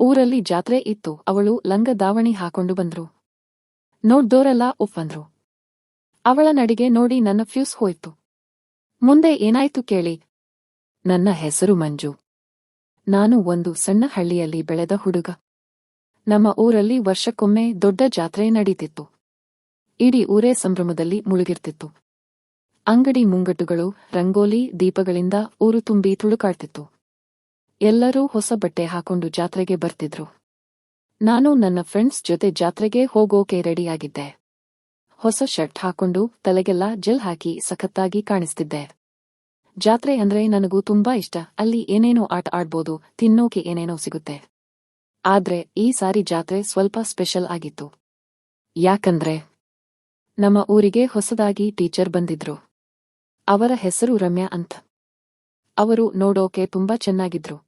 ಊರಲ್ಲಿ ಜಾತ್ರೆ ಇತ್ತು, ಅವಳು ಲಂಗ ದಾವಣಿ ಹಾಕೊಂಡು ಬಂದ್ರು. ನೋಡ್ದೋರೆಲ್ಲ ಒಪ್ಪಂದ್ರು ಅವಳ ನಡಿಗೆ ನೋಡಿ ನನ್ನ ಫ್ಯೂಸ್ ಹೋಯ್ತು. ಮುಂದೆ ಏನಾಯ್ತು ಕೇಳಿ. ನನ್ನ ಹೆಸರು ಮಂಜು. ನಾನು ಒಂದು ಸಣ್ಣ ಹಳ್ಳಿಯಲ್ಲಿ ಬೆಳೆದ ಹುಡುಗ. ನಮ್ಮ ಊರಲ್ಲಿ ವರ್ಷಕ್ಕೊಮ್ಮೆ ದೊಡ್ಡ ಜಾತ್ರೆ ನಡೀತಿತ್ತು. ಇಡೀ ಊರೇ ಸಂಭ್ರಮದಲ್ಲಿ ಮುಳುಗಿರ್ತಿತ್ತು. ಅಂಗಡಿ ಮುಂಗಟ್ಟುಗಳು, ರಂಗೋಲಿ, ದೀಪಗಳಿಂದ ಊರು ತುಂಬಿ ತುಳುಕಾಡ್ತಿತ್ತು. ಎಲ್ಲರೂ ಹೊಸ ಬಟ್ಟೆ ಹಾಕೊಂಡು ಜಾತ್ರೆಗೆ ಬರ್ತಿದ್ರು. ನಾನು ನನ್ನ ಫ್ರೆಂಡ್ಸ್ ಜೊತೆ ಜಾತ್ರೆಗೆ ಹೋಗೋಕೆ ರೆಡಿಯಾಗಿದ್ದೆ. ಹೊಸ ಶರ್ಟ್ ಹಾಕೊಂಡು ತಲೆಗೆಲ್ಲ ಜೆಲ್ ಹಾಕಿ ಸಖತ್ತಾಗಿ ಕಾಣಿಸ್ತಿದ್ದೆ. ಜಾತ್ರೆ ಅಂದ್ರೆ ನನಗೂ ತುಂಬಾ ಇಷ್ಟ, ಅಲ್ಲಿ ಏನೇನೋ ಆಟ ಆಡ್ಬೋದು, ತಿನ್ನೋಕೆ ಏನೇನೋ ಸಿಗುತ್ತೆ. ಆದ್ರೆ ಈ ಸಾರಿ ಜಾತ್ರೆ ಸ್ವಲ್ಪ ಸ್ಪೆಷಲ್ ಆಗಿತ್ತು. ಯಾಕಂದ್ರೆ ನಮ್ಮ ಊರಿಗೆ ಹೊಸದಾಗಿ ಟೀಚರ್ ಬಂದಿದ್ರು. ಅವರ ಹೆಸರು ರಮ್ಯಾ ಅಂತ. ಅವರು ನೋಡೋಕೆ ತುಂಬಾ ಚೆನ್ನಾಗಿದ್ರು.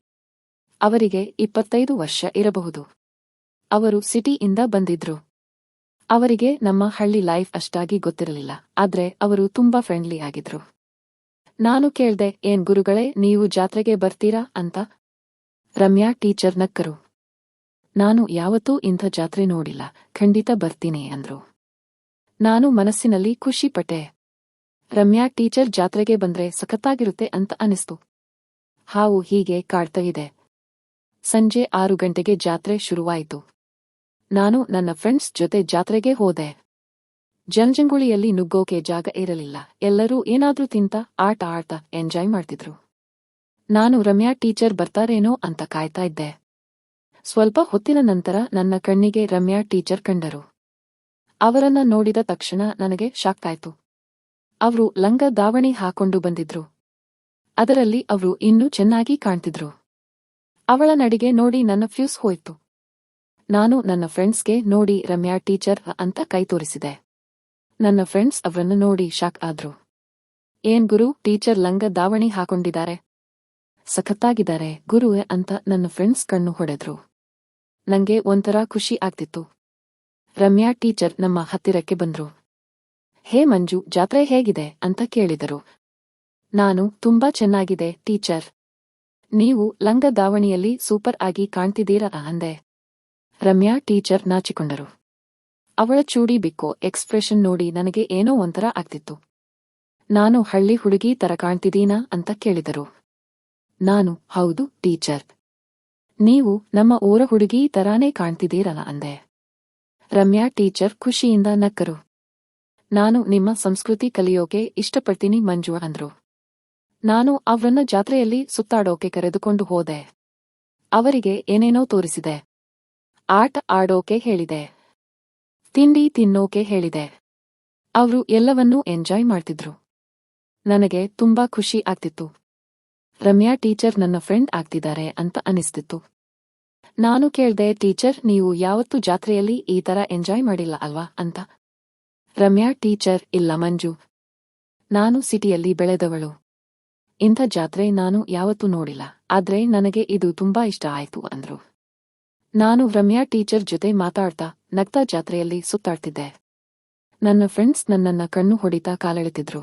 ಅವರಿಗೆ ಇಪ್ಪತ್ತೈದು ವರ್ಷ ಇರಬಹುದು. ಅವರು ಸಿಟಿಯಿಂದ ಬಂದಿದ್ರು. ಅವರಿಗೆ ನಮ್ಮ ಹಳ್ಳಿ ಲೈಫ್ ಅಷ್ಟಾಗಿ ಗೊತ್ತಿರಲಿಲ್ಲ, ಆದ್ರೆ ಅವರು ತುಂಬಾ ಫ್ರೆಂಡ್ಲಿ ಆಗಿದ್ರು. ನಾನು ಕೇಳ್ದೆ, ಏನ್ ಗುರುಗಳೇ, ನೀವು ಜಾತ್ರೆಗೆ ಬರ್ತೀರಾ? ಅಂತ. ರಮ್ಯಾ ಟೀಚರ್ ನಕ್ಕರು. ನಾನು ಯಾವತ್ತೂ ಇಂಥ ಜಾತ್ರೆ ನೋಡಿಲ್ಲ, ಖಂಡಿತ ಬರ್ತೀನಿ, ಅಂದ್ರು. ನಾನು ಮನಸ್ಸಿನಲ್ಲಿ ಖುಷಿ ಪಟ್ಟೆ ರಮ್ಯಾ ಟೀಚರ್ ಜಾತ್ರೆಗೆ ಬಂದ್ರೆ ಸಖತ್ತಾಗಿರುತ್ತೆ ಅಂತ ಅನಿಸ್ತು. ಹಾವು ಹೀಗೆ ಕಾಡ್ತಾ ಇದೆ ಸಂಜೆ ಆರು ಗಂಟೆಗೆ ಜಾತ್ರೆ ಶುರುವಾಯಿತು. ನಾನು ನನ್ನ ಫ್ರೆಂಡ್ಸ್ ಜೊತೆ ಜಾತ್ರೆಗೆ ಹೋದೆ. ಜನಜಂಗುಳಿಯಲ್ಲಿ ನುಗ್ಗೋಕೆ ಜಾಗ ಇರಲಿಲ್ಲ. ಎಲ್ಲರೂ ಏನಾದ್ರೂ ತಿಂತ, ಆಟ ಆಡ್ತಾ, ಎಂಜಾಯ್ ಮಾಡ್ತಿದ್ರು. ನಾನು ರಮ್ಯಾ ಟೀಚರ್ ಬರ್ತಾರೇನೋ ಅಂತ ಕಾಯ್ತಾ ಇದ್ದೆ. ಸ್ವಲ್ಪ ಹೊತ್ತಿನ ನಂತರ ನನ್ನ ಕಣ್ಣಿಗೆ ರಮ್ಯಾ ಟೀಚರ್ ಕಂಡರು. ಅವರನ್ನ ನೋಡಿದ ತಕ್ಷಣ ನನಗೆ ಶಾಕ್ ಆಯ್ತು. ಅವರು ಲಂಗ ದಾವಣಿ ಹಾಕೊಂಡು ಬಂದಿದ್ರು. ಅದರಲ್ಲಿ ಅವರು ಇನ್ನೂ ಚೆನ್ನಾಗಿ ಕಾಣ್ತಿದ್ರು. ಅವಳ ನಡಿಗೆ ನೋಡಿ ನನ್ನ ಫ್ಯೂಸ್ ಹೋಯ್ತು. ನಾನು ನನ್ನ ಫ್ರೆಂಡ್ಸ್ಗೆ ನೋಡಿ ರಮ್ಯಾ ಟೀಚರ್ ಅಂತ ಕೈ ತೋರಿಸಿದೆ. ನನ್ನ ಫ್ರೆಂಡ್ಸ್ ಅವರನ್ನು ನೋಡಿ ಶಾಕ್ ಆದ್ರು. ಏನ್ ಗುರು, ಟೀಚರ್ ಲಂಗ ದಾವಣಿ ಹಾಕೊಂಡಿದ್ದಾರೆ? ಸಖತ್ತಾಗಿದ್ದಾರೆ ಗುರುವೆ ಅಂತ ನನ್ನ ಫ್ರೆಂಡ್ಸ್ ಕಣ್ಣು ಹೊಡೆದ್ರು. ನಂಗೆ ಒಂಥರ ಖುಷಿ ಆಗ್ತಿತ್ತು. ರಮ್ಯಾ ಟೀಚರ್ ನಮ್ಮ ಹತ್ತಿರಕ್ಕೆ ಬಂದ್ರು. ಹೇ ಮಂಜು, ಜಾತ್ರೆ ಹೇಗಿದೆ? ಅಂತ ಕೇಳಿದರು. ನಾನು, ತುಂಬಾ ಚೆನ್ನಾಗಿದೆ, ಟೀಚರ್. ನೀವು ಲಂಗ ದಾವಣಿಯಲ್ಲಿ ಸೂಪರ್ ಆಗಿ ಕಾಣ್ತಿದ್ದೀರಾ ಅಂದೆ. ರಮ್ಯಾ ಟೀಚರ್ ನಾಚಿಕೊಂಡರು. ಅವಳ ಚೂಡಿ ಬಿಕ್ಕೋ ಎಕ್ಸ್ಪ್ರೆಷನ್ ನೋಡಿ ನನಗೆ ಏನೋ ಒಂಥರ ಆಗ್ತಿತ್ತು. ನಾನು ಹಳ್ಳಿ ಹುಡುಗಿ ತರ ಕಾಣ್ತಿದ್ದೀನಾ ಅಂತ ಕೇಳಿದರು. ನಾನು, ಹೌದು, ಟೀಚರ್. ನೀವು ನಮ್ಮ ಊರ ಹುಡುಗಿ ತರಾನೇ ಕಾಣ್ತಿದ್ದೀರಲ್ಲ ಅಂದೆ. ರಮ್ಯಾ ಟೀಚರ್ ಖುಷಿಯಿಂದ ನಕ್ಕರು. ನಾನು ನಿಮ್ಮ ಸಂಸ್ಕೃತಿ ಕಲಿಯೋಕೆ ಇಷ್ಟಪಡ್ತೀನಿ ಮಂಜು ಅಂದ್ರು. ನಾನು ಅವ್ರನ್ನ ಜಾತ್ರೆಯಲ್ಲಿ ಸುತ್ತಾಡೋಕೆ ಕರೆದುಕೊಂಡು ಹೋದೆ. ಅವರಿಗೆ ಏನೇನೋ ತೋರಿಸಿದೆ. ಆಟ ಆಡೋಕೆ ಹೇಳಿದೆ. ತಿಂಡಿ ತಿನ್ನೋಕೆ ಹೇಳಿದೆ. ಅವರು ಎಲ್ಲವನ್ನೂ ಎಂಜಾಯ್ ಮಾಡ್ತಿದ್ರು. ನನಗೆ ತುಂಬಾ ಖುಷಿ ಆಗ್ತಿತ್ತು. ರಮ್ಯಾ ಟೀಚರ್ ನನ್ನ ಫ್ರೆಂಡ್ ಆಗ್ತಿದ್ದಾರೆ ಅಂತ ಅನಿಸ್ತಿತ್ತು. ನಾನು ಕೇಳ್ದೆ, ಟೀಚರ್, ನೀವು ಯಾವತ್ತೂ ಜಾತ್ರೆಯಲ್ಲಿ ಈ ತರ ಎಂಜಾಯ್ ಮಾಡಿಲ್ಲ ಅಲ್ವಾ? ಅಂತ. ರಮ್ಯಾ, ಟೀಚರ್, ಇಲ್ಲ ಮಂಜು. ನಾನು ಸಿಟಿಯಲ್ಲಿ ಬೆಳೆದವಳು. ಇಂಥ ಜಾತ್ರೆ ನಾನು ಯಾವತ್ತೂ ನೋಡಿಲ್ಲ, ಆದ್ರೆ ನನಗೆ ಇದು ತುಂಬಾ ಇಷ್ಟ ಆಯ್ತು, ಅಂದ್ರು. ನಾನು ರಮ್ಯಾ ಟೀಚರ್ ಜೊತೆ ಮಾತಾಡ್ತಾ ನಗ್ತಾ ಜಾತ್ರೆಯಲ್ಲಿ ಸುತ್ತಾಡ್ತಿದ್ದೆ. ನನ್ನ ಫ್ರೆಂಡ್ಸ್ ನನ್ನನ್ನ ಕಣ್ಣು ಹೊಡಿತಾ ಕಾಲೆಳೆತಿದ್ರು.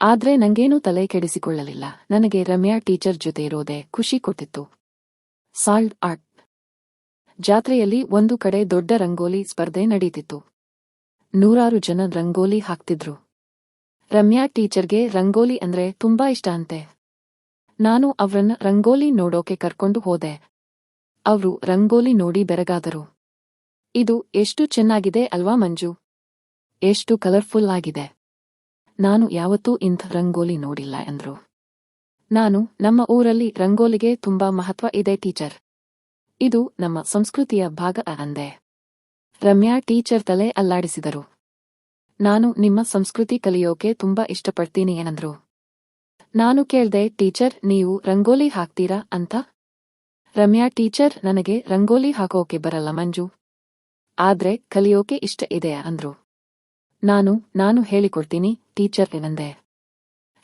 ಆದ್ರೆ ನಂಗೇನೂ ತಲೆ ಕೆಡಿಸಿಕೊಳ್ಳಲಿಲ್ಲ, ನನಗೆ ರಮ್ಯಾ ಟೀಚರ್ ಜೊತೆ ಇರೋದೆ ಖುಷಿ ಕೊಟ್ಟಿತ್ತು. ಸಾಲ್ಡ್ ಆರ್ಟ್. ಜಾತ್ರೆಯಲ್ಲಿ ಒಂದು ಕಡೆ ದೊಡ್ಡ ರಂಗೋಲಿ ಸ್ಪರ್ಧೆ ನಡೀತಿತ್ತು. ನೂರಾರು ಜನ ರಂಗೋಲಿ ಹಾಕ್ತಿದ್ರು. ರಮ್ಯಾ ಟೀಚರ್ಗೆ ರಂಗೋಲಿ ಅಂದ್ರೆ ತುಂಬಾ ಇಷ್ಟ ಅಂತೆ. ನಾನು ಅವ್ರನ್ನ ರಂಗೋಲಿ ನೋಡೋಕೆ ಕರ್ಕೊಂಡು ಹೋದೆ. ಅವ್ರು ರಂಗೋಲಿ ನೋಡಿ ಬೆರಗಾದರು. ಇದು ಎಷ್ಟು ಚೆನ್ನಾಗಿದೆ ಅಲ್ವಾ ಮಂಜು? ಎಷ್ಟು ಕಲರ್ಫುಲ್ ಆಗಿದೆ. ನಾನು ಯಾವತ್ತೂ ಇಂಥ ರಂಗೋಲಿ ನೋಡಿಲ್ಲ ಎಂದ್ರು ನಾನು ನಮ್ಮ ಊರಲ್ಲಿ ರಂಗೋಲಿಗೆ ತುಂಬಾ ಮಹತ್ವ ಇದೆ ಟೀಚರ್. ಇದು ನಮ್ಮ ಸಂಸ್ಕೃತಿಯ ಭಾಗ ಅಂದೆ. ರಮ್ಯಾ ಟೀಚರ್ ತಲೆ ಅಲ್ಲಾಡಿಸಿದರು. ನಾನು ನಿಮ್ಮ ಸಂಸ್ಕೃತಿ ಕಲಿಯೋಕೆ ತುಂಬಾ ಇಷ್ಟಪಡ್ತೀನಿ ಏನಂದ್ರು. ನಾನು ಕೇಳ್ದೆ, ಟೀಚರ್, ನೀವು ರಂಗೋಲಿ ಹಾಕ್ತೀರಾ? ಅಂತ. ರಮ್ಯಾ, ಟೀಚರ್, ನನಗೆ ರಂಗೋಲಿ ಹಾಕೋಕೆ ಬರಲ್ಲ ಮಂಜು. ಆದ್ರೆ ಕಲಿಯೋಕೆ ಇಷ್ಟ ಇದೆ ಅಂದ್ರು. ನಾನು ನಾನು ಹೇಳಿಕೊಡ್ತೀನಿ, ಟೀಚರ್ ಏನಂದೆ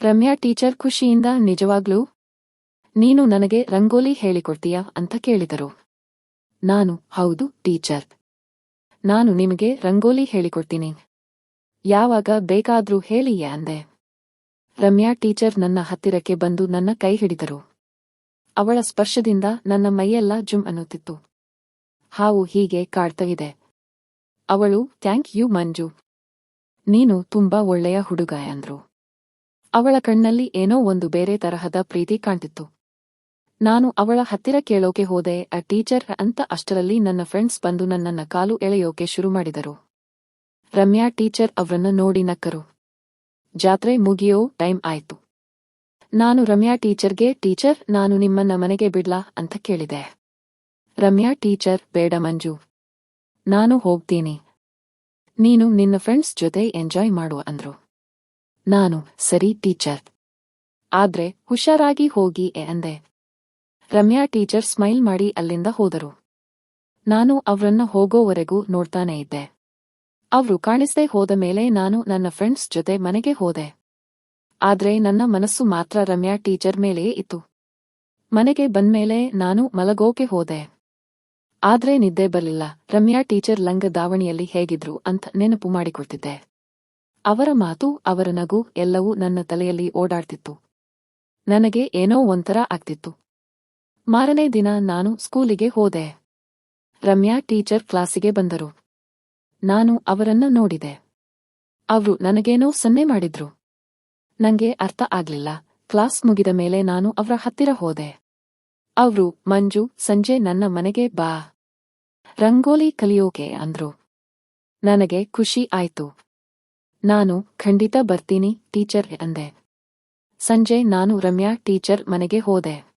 ರಮ್ಯಾ, ಟೀಚರ್, ಖುಷಿಯಿಂದ ನಿಜವಾಗ್ಲೂ ನೀನು ನನಗೆ ರಂಗೋಲಿ ಹೇಳಿಕೊಡ್ತೀಯಾ? ಅಂತ ಕೇಳಿದರು. ನಾನು, ಹೌದು, ಟೀಚರ್. ನಾನು ನಿಮಗೆ ರಂಗೋಲಿ ಹೇಳಿಕೊಡ್ತೀನಿ. ಯಾವಾಗ ಬೇಕಾದ್ರೂ ಹೇಳಿಯೇ ಅಂದೆ. ರಮ್ಯಾ ಟೀಚರ್ ನನ್ನ ಹತ್ತಿರಕ್ಕೆ ಬಂದು ನನ್ನ ಕೈ ಹಿಡಿದರು. ಅವಳ ಸ್ಪರ್ಶದಿಂದ ನನ್ನ ಮೈಯೆಲ್ಲ ಜುಮ್ ಅನ್ನುತ್ತಿತ್ತು. ಹಾವು ಹೀಗೆ ಕಾಡ್ತಾ ಅವಳು, ಥ್ಯಾಂಕ್ ಯು ಮಂಜು. ನೀನು ತುಂಬಾ ಒಳ್ಳೆಯ ಹುಡುಗ ಅಂದ್ರು. ಅವಳ ಕಣ್ಣಲ್ಲಿ ಏನೋ ಒಂದು ಬೇರೆ ತರಹದ ಪ್ರೀತಿ ಕಾಣ್ತಿತ್ತು. ನಾನು ಅವಳ ಹತ್ತಿರ ಕೇಳೋಕೆ ಹೋದೆ, ಆ ಟೀಚರ್ ಅಂತ ಅಷ್ಟರಲ್ಲಿ ನನ್ನ ಫ್ರೆಂಡ್ಸ್ ಬಂದು ನನ್ನನ್ನ ಕಾಲು ಎಳೆಯೋಕೆ ಶುರು ಮಾಡಿದರು. ರಮ್ಯಾ ಟೀಚರ್ ಅವರನ್ನು ನೋಡಿ ನಕ್ಕರು. ಜಾತ್ರೆ ಮುಗಿಯೋ ಟೈಮ್ ಆಯ್ತು. ನಾನು ರಮ್ಯಾ ಟೀಚರ್ಗೆ, ಟೀಚರ್, ನಾನು ನಿಮ್ಮನ್ನ ಮನೆಗೆ ಬಿಡ್ಲಾ? ಅಂತ ಕೇಳಿದೆ. ರಮ್ಯಾ ಟೀಚರ್, ಬೇಡ ಮಂಜು. ನಾನು ಹೋಗ್ತೀನಿ. ನೀನು ನಿನ್ನ ಫ್ರೆಂಡ್ಸ್ ಜೊತೆ ಎಂಜಾಯ್ ಮಾಡು, ಅಂದ್ರು. ನಾನು, ಸರಿ ಟೀಚರ್. ಆದ್ರೆ ಹುಷಾರಾಗಿ ಹೋಗಿ, ಎ ಅಂದೆ. ರಮ್ಯಾ ಟೀಚರ್ ಸ್ಮೈಲ್ ಮಾಡಿ ಅಲ್ಲಿಂದ ಹೋದರು. ನಾನು ಅವ್ರನ್ನ ಹೋಗೋವರೆಗೂ ನೋಡ್ತಾನೆ ಇದ್ದೆ. ಅವ್ರು ಕಾಣಿಸದೆ ಹೋದ ಮೇಲೆ ನಾನು ನನ್ನ ಫ್ರೆಂಡ್ಸ್ ಜೊತೆ ಮನೆಗೆ ಹೋದೆ. ಆದ್ರೆ ನನ್ನ ಮನಸ್ಸು ಮಾತ್ರ ರಮ್ಯಾ ಟೀಚರ್ ಮೇಲೆಯೇ ಇತ್ತು. ಮನೆಗೆ ಬಂದ್ಮೇಲೆ ನಾನು ಮಲಗೋಕೆ ಹೋದೆ. ಆದ್ರೆ ನಿದ್ದೆ ಬರಲಿಲ್ಲ. ರಮ್ಯಾ ಟೀಚರ್ ಲಂಗ ದಾವಣಿಯಲ್ಲಿ ಹೇಗಿದ್ರು ಅಂತ ನೆನಪು ಮಾಡಿಕೊಳ್ತಿದ್ದೆ. ಅವರ ಮಾತು, ಅವರ ನಗು ಎಲ್ಲವೂ ನನ್ನ ತಲೆಯಲ್ಲಿ ಓಡಾಡ್ತಿತ್ತು. ನನಗೆ ಏನೋ ಒಂಥರ ಆಗ್ತಿತ್ತು. ಮಾರನೇ ದಿನ ನಾನು ಸ್ಕೂಲಿಗೆ ಹೋದೆ. ರಮ್ಯಾ ಟೀಚರ್ ಕ್ಲಾಸಿಗೆ ಬಂದರು. ನಾನು ಅವರನ್ನ ನೋಡಿದೆ. ಅವರು ನನಗೇನೋ ಸನ್ನೆ ಮಾಡಿದ್ರು. ನಂಗೆ ಅರ್ಥ ಆಗ್ಲಿಲ್ಲ. ಕ್ಲಾಸ್ ಮುಗಿದ ಮೇಲೆ ನಾನು ಅವರ ಹತ್ತಿರ ಹೋದೆ. ಅವ್ರು, ಮಂಜು, ಸಂಜೆ ನನ್ನ ಮನೆಗೆ ಬಾ. ರಂಗೋಲಿ ಕಲಿಯೋಕೆ, ಅಂದ್ರು. ನನಗೆ ಖುಷಿ ಆಯ್ತು. ನಾನು ಖಂಡಿತ ಬರ್ತೀನಿ, ಟೀಚರ್, ಅಂದೆ. ಸಂಜೆ ನಾನು ರಮ್ಯಾ ಟೀಚರ್ ಮನೆಗೆ ಹೋದೆ.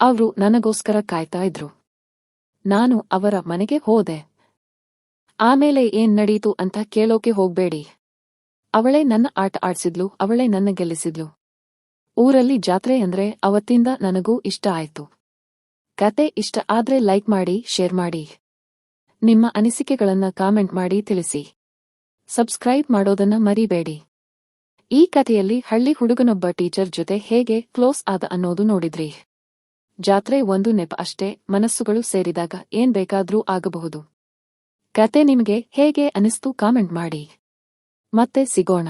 ಅವ್ರು ನನಗೋಸ್ಕರ ಕಾಯ್ತಾ ಇದ್ರು. ನಾನು ಅವರ ಮನೆಗೆ ಹೋದೆ. ಆಮೇಲೆ ಏನ್ ನಡೀತು ಅಂತ ಕೇಳೋಕೆ ಹೋಗ್ಬೇಡಿ. ಅವಳೇ ನನ್ನ ಆಟ ಆಡ್ಸಿದ್ಲು, ಅವಳೇ ನನ್ನ ಗೆಲ್ಲಿಸಿದ್ಲು. ಊರಲ್ಲಿ ಜಾತ್ರೆ ಅಂದ್ರೆ ಅವತ್ತಿಂದ ನನಗೂ ಇಷ್ಟ ಆಯ್ತು. ಕತೆ ಇಷ್ಟ ಆದ್ರೆ ಲೈಕ್ ಮಾಡಿ, ಶೇರ್ ಮಾಡಿ. ನಿಮ್ಮ ಅನಿಸಿಕೆಗಳನ್ನ ಕಾಮೆಂಟ್ ಮಾಡಿ ತಿಳಿಸಿ. ಸಬ್ಸ್ಕ್ರೈಬ್ ಮಾಡೋದನ್ನ ಮರಿಬೇಡಿ. ಈ ಕಥೆಯಲ್ಲಿ ಹಳ್ಳಿ ಹುಡುಗನೊಬ್ಬ ಟೀಚರ್ ಜೊತೆ ಹೇಗೆ ಕ್ಲೋಸ್ ಆದ ಅನ್ನೋದು ನೋಡಿದ್ರಿ. ಜಾತ್ರೆ ಒಂದು ನೆಪ ಅಷ್ಟೇ, ಮನಸ್ಸುಗಳು ಸೇರಿದಾಗ ಏನ್ ಬೇಕಾದ್ರೂ ಆಗಬಹುದು. ಕತೆ ನಿಮಗೆ ಹೇಗೆ ಅನಿಸ್ತು ಕಾಮೆಂಟ್ ಮಾಡಿ. ಮತ್ತೆ ಸಿಗೋಣ.